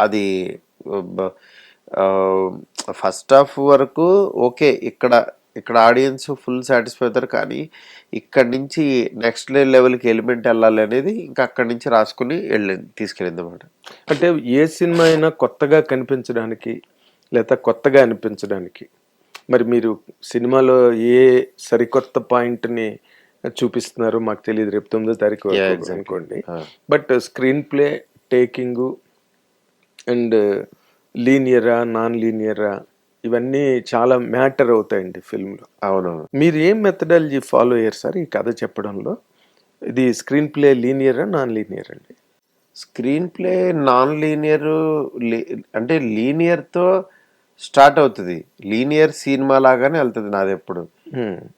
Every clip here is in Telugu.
అది ఫస్ట్ హాఫ్ వరకు ఓకే ఇక్కడ ఇక్కడ ఆడియన్స్ ఫుల్ సాటిస్ఫై అవుతారు కానీ ఇక్కడ నుంచి నెక్స్ట్ లెవెల్కి ఎలిమెంట్ వెళ్ళాలి అనేది ఇంకా అక్కడి నుంచి రాసుకుని వెళ్ళింది తీసుకెళ్ళింది అనమాట అంటే ఏ సినిమా అయినా కొత్తగా కనిపించడానికి లేదా కొత్తగా అనిపించడానికి మరి మీరు సినిమాలో ఏ సరికొత్త పాయింట్ని చూపిస్తున్నారో మాకు తెలియదు రేపు తొమ్మిదో తారీఖు. అనుకోండి. But screen play taking and లీనియరా non లీనియరా ఇవన్నీ చాలా మ్యాటర్ అవుతాయండి ఫిల్మ్లో. అవును మీరు ఏం మెథడాలజీ ఫాలో అయ్యారు సార్ ఈ కథ చెప్పడంలో? ఇది స్క్రీన్ ప్లే లీనియరా నాన్ లీనియర్ అండి? స్క్రీన్ ప్లే నాన్ లీనియర్ అంటే లీనియర్తో స్టార్ట్ అవుతుంది. లీనియర్ సినిమా లాగానే వెళ్తుంది నాది ఎప్పుడు.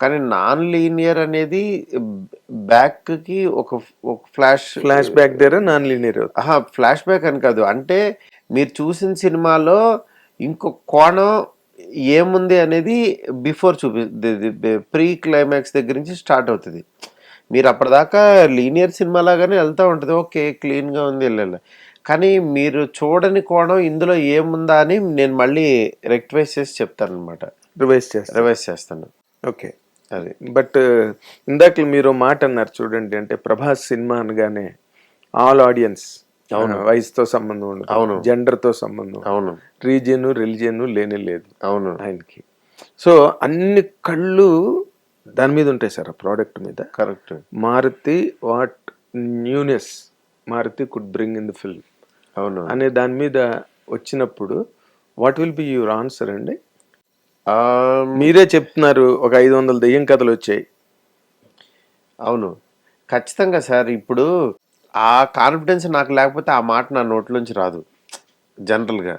కానీ నాన్ లీనియర్ అనేది బ్యాక్కి ఒక ఒక ఫ్లాష్ ఫ్లాష్ బ్యాక్ దగ్గర నాన్ లీనియర్ ఆహా ఫ్లాష్ బ్యాక్ అని కాదు. అంటే మీరు చూసిన సినిమాలో ఇంకో కోణం ఏముంది అనేది బిఫోర్ చూపి ప్రీ క్లైమాక్స్ దగ్గర నుంచి స్టార్ట్ అవుతుంది. మీరు అప్పటిదాకా లీనియర్ సినిమా లాగానే వెళ్తూ ఉంటుంది. ఓకే క్లీన్గా ఉంది వెళ్ళాలి. కానీ మీరు చూడని కోణం ఇందులో ఏముందా అని నేను మళ్ళీ రెక్టివైజ్ చేసి చెప్తాను అనమాట రివైజ్ చేస్తారు రివైజ్ చేస్తాను. ఓకే. అది. బట్ ఇందాక మీరు మాట అన్నారు చూడండి అంటే ప్రభాస్ సినిమా అనగానే ఆల్ ఆడియన్స్ అవును. వయసుతో సంబంధం ఉండదు. అవును. జెండర్తో సంబంధం అవును. రీజియన్ రిలీజియన్ లేనే లేదు అవును. ఆయనకి. సో అన్ని కళ్ళు దాని మీద ఉంటాయి సార్ ఆ ప్రోడక్ట్ మీద. Correct. Maruthi what newness Maruthi could bring in the film. అవును. అనే దాని మీద వచ్చినప్పుడు what will be your answer అండి? మీరే చెప్తున్నారు ఒక ఐదు వందల దెయ్యం కథలు వచ్చాయి. అవును. ఖచ్చితంగా సార్ ఇప్పుడు ఆ కాన్ఫిడెన్స్ నాకు లేకపోతే ఆ మాట నా నోట్లోంచి రాదు. జనరల్గా.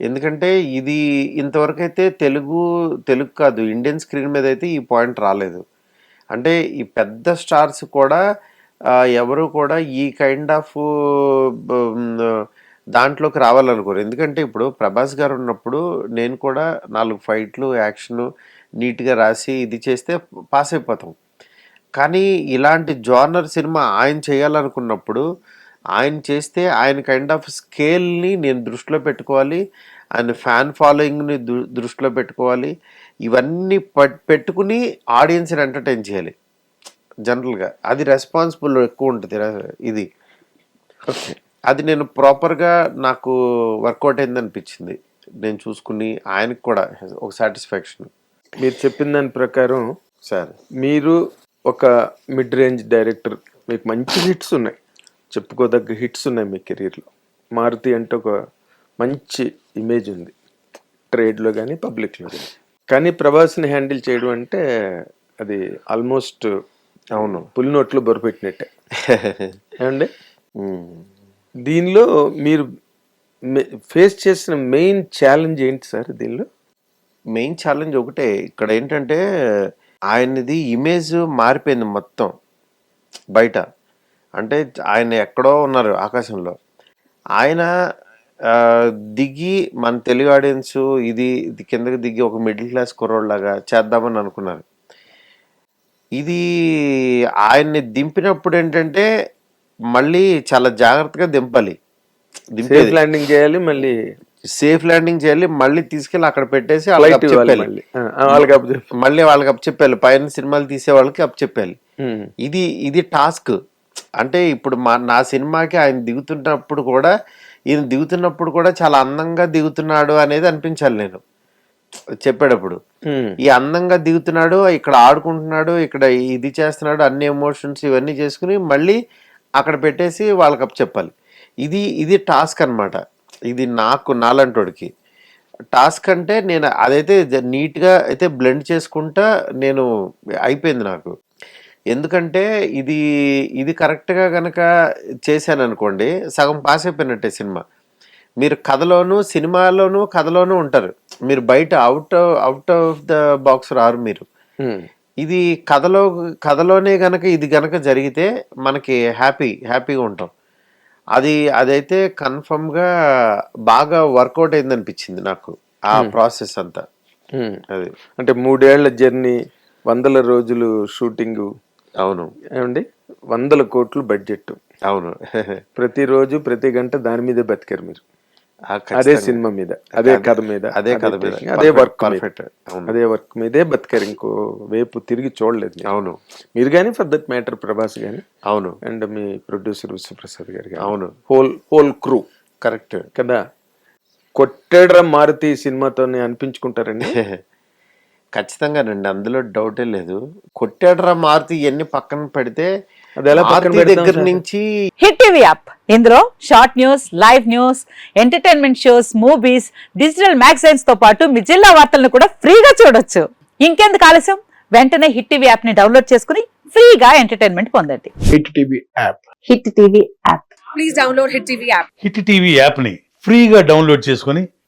ఎందుకంటే ఇది ఇంతవరకు అయితే తెలుగు తెలుగు కాదు ఇండియన్ స్క్రీన్ మీద అయితే ఈ పాయింట్ రాలేదు. అంటే ఈ పెద్ద స్టార్స్ కూడా ఎవరు కూడా ఈ కైండ్ ఆఫ్ దాంట్లోకి రావాలనుకోరు. ఎందుకంటే ఇప్పుడు ప్రభాస్ గారు ఉన్నప్పుడు నేను కూడా నాలుగు ఫైట్లు యాక్షన్ నీట్గా రాసి ఇది చేస్తే పాస్ అయిపోతాం. కానీ ఇలాంటి జోనర్ సినిమా ఆయన చేయాలనుకున్నప్పుడు ఆయన చేస్తే ఆయన కైండ్ ఆఫ్ స్కేల్ని నేను దృష్టిలో పెట్టుకోవాలి ఆయన ఫ్యాన్ ఫాలోయింగ్ని దృ- దృష్టిలో పెట్టుకోవాలి. ఇవన్నీ పట్- పెట్టుకుని ఆడియన్స్ని ఎంటర్టైన్ చేయాలి. జనరల్గా అది రెస్పాన్సిబుల్ ఎక్కువ ఉంటుంది ఇది. అది నేను ప్రాపర్గా నాకు వర్కౌట్ అయింది అనిపించింది నేను చూసుకుని ఆయనకు కూడా ఒక సాటిస్ఫాక్షన్ మీరు చెప్పిన దాని ప్రకారం సార్. మీరు ఒక మిడ్ రేంజ్ డైరెక్టర్ మీకు మంచి హిట్స్ ఉన్నాయి. చెప్పుకోదగ్గ హిట్స్ ఉన్నాయి మీ కెరీర్లో మారుతి అంటే ఒక మంచి ఇమేజ్ ఉంది. ట్రేడ్లో కానీ పబ్లిక్లో కానీ కానీ ప్రభాస్ని హ్యాండిల్ చేయడం అంటే అది ఆల్మోస్ట్ అవును పులి నోట్లు బొరపెట్టినట్టే ఏమండి. దీనిలో మీరు ఫేస్ చేసిన మెయిన్ ఛాలెంజ్ ఏంటి సార్ దీనిలో? మెయిన్ ఛాలెంజ్ ఒకటే. ఇక్కడ ఏంటంటే ఆయనది ఇమేజ్ మారిపోయింది మొత్తం. బయట. అంటే ఆయన ఎక్కడో ఉన్నారు ఆకాశంలో. ఆయన దిగి మన తెలుగు ఆడియన్స్ ఇది కిందకి దిగి ఒక మిడిల్ క్లాస్ కుర్రోడ్లాగా చేద్దామని అనుకున్నారు. ఇది ఆయన్ని దింపినప్పుడు ఏంటంటే మళ్ళీ చాలా జాగ్రత్తగా దింపాలి. దింపేది ల్యాండింగ్ చేయాలి మళ్ళీ సేఫ్ ల్యాండింగ్ చేయాలి మళ్ళీ తీసుకెళ్ళి అక్కడ పెట్టేసి వాళ్ళకి అప్పచెప్పాలి. మళ్ళీ. వాళ్ళకి వాళ్ళకి అప్పచెప్పాలి పైన సినిమాలు తీసే వాళ్ళకి అప్పచెప్పాలి ఉమ్. ఇది ఇది టాస్క్. అంటే ఇప్పుడు మా నా సినిమాకి ఆయన దిగుతున్నప్పుడు కూడా ఈయన దిగుతున్నప్పుడు కూడా చాలా అందంగా దిగుతున్నాడు అనేది అనిపించాలి నేను. చెప్పేటప్పుడు. ఈ అందంగా దిగుతున్నాడు ఇక్కడ ఆడుకుంటున్నాడు ఇక్కడ ఇది చేస్తున్నాడు అన్ని ఎమోషన్స్ ఇవన్నీ చేసుకుని మళ్ళీ అక్కడ పెట్టేసి వాళ్ళకి అప్ చెప్పాలి. ఇది ఇది టాస్క్ అన్నమాట. ఇది నాకు నాలంటోడికి. టాస్క్ అంటే నేను అదైతే నీట్గా అయితే బ్లెండ్ చేసుకుంటా నేను అయిపోయింది నాకు. ఎందుకంటే ఇది ఇది కరెక్ట్గా కనుక చేశాను అనుకోండి సగం పాస్ అయిపోయినట్టే సినిమా. మీరు కథలోను సినిమాలోను కథలోనూ ఉంటారు. మీరు బయట out out of the box రారు మీరు. ఇది కథలో కథలోనే గనక ఇది గనక జరిగితే మనకి హ్యాపీ హ్యాపీగా ఉంటాం. అది అదైతే కన్ఫర్మ్గా బాగా వర్కౌట్ అయింది అనిపించింది నాకు ఆ ప్రాసెస్ అంతా. అది. అంటే మూడేళ్ళ జర్నీ వందల రోజులు షూటింగ్. అవును. ఏమండి? వందల కోట్లు బడ్జెట్ అవును. ప్రతిరోజు ప్రతి గంట దాని మీదే బతికారు మీరు. అదే. సినిమా మీద అదే కథ మీద అదే కథ మీద. అదే వర్క్. అవును. అదే వర్క్ మీదే బతికారు ఇంకో వైపు తిరిగి చూడలేదు. అవును మీరు కానీ ఫర్ దట్ మ్యాటర్ ప్రభాస్ కానీ అవును అండ్ మీ ప్రొడ్యూసర్ విశ్వప్రసాద్ గారు అవును. హోల్ హోల్ క్రూ కరెక్ట్ కదా కొట్టేడ్ర మారుతి సినిమాతోనే అనిపించుకుంటారండి ఖచ్చితంగానండి అందులో డౌటే లేదు. కొట్టాడరా మారుతి ఇవన్నీ పక్కన పెడితే మారుతి దగ్గర? నుంచి హిట్ టీవీ యాప్. ఇందులో short news live news entertainment shows movies digital మ్యాగజైన్స్తో పాటు మీ జిల్లా వార్తలను కూడా ఫ్రీగా చూడొచ్చు. ఇంకెందుకు ఆలస్యం? వెంటనే హిట్ టీవీ యాప్ని డౌన్లోడ్ చేసుకుని ఫ్రీగా ఎంటర్టైన్మెంట్ పొందండి. Hit TV app. Hit TV app. Please download Hit TV app. Hit TV యాప్ని ఫ్రీగా డౌన్లోడ్ చేసుకొని